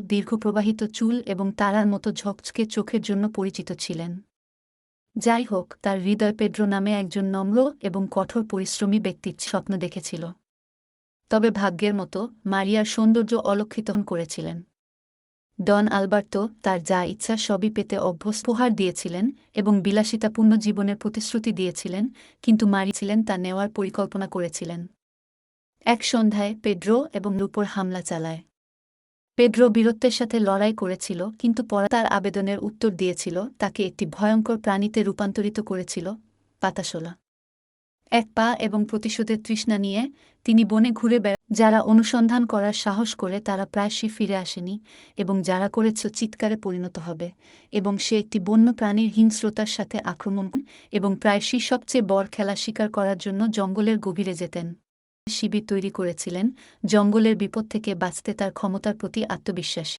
দীর্ঘ প্রবাহিত চুল এবং তারার মতো ঝকঝকে চোখের জন্য পরিচিত ছিলেন। যাই হোক, তার হৃদয় পেড্রো নামে একজন নম্র এবং কঠোর পরিশ্রমী ব্যক্তির স্বপ্ন দেখেছিল। তবে ভাগ্যের মতো, মারিয়ার সৌন্দর্য অলক্ষিত করেছিলেন। ডন আলবার্তো তার যা ইচ্ছা সবই পেতে অভ্যস্ত উপহার দিয়েছিলেন এবং বিলাসিতাপূর্ণ জীবনের প্রতিশ্রুতি দিয়েছিলেন, কিন্তু মারি ছিলেন তা নেওয়ার পরিকল্পনা করেছিলেন। এক সন্ধ্যায় পেড্রো এবং লুপোর হামলা চালায়। পেড্রো বীরত্বের সাথে লড়াই করেছিল, কিন্তু পরে তার আবেদনের উত্তর দিয়েছিল, তাকে একটি ভয়ঙ্কর প্রাণীতে রূপান্তরিত করেছিল, পাতাশোলা। এক পা এবং প্রতিশোধের তৃষ্ণা নিয়ে তিনি বনে ঘুরে বেড়া যারা অনুসন্ধান করার সাহস করে তারা প্রায়শই ফিরে আসেনি এবং যারা করেছ চিৎকারে পরিণত হবে, এবং সে একটি বন্য প্রাণীর হিংস্রতার সাথে আক্রমণ এবং প্রায়শই সবচেয়ে বড় খেলা শিকার করার জন্য জঙ্গলের গভীরে যেতেন। শিবির তৈরি করেছিলেন জঙ্গলের বিপদ থেকে বাঁচতে তার ক্ষমতার প্রতি আত্মবিশ্বাস।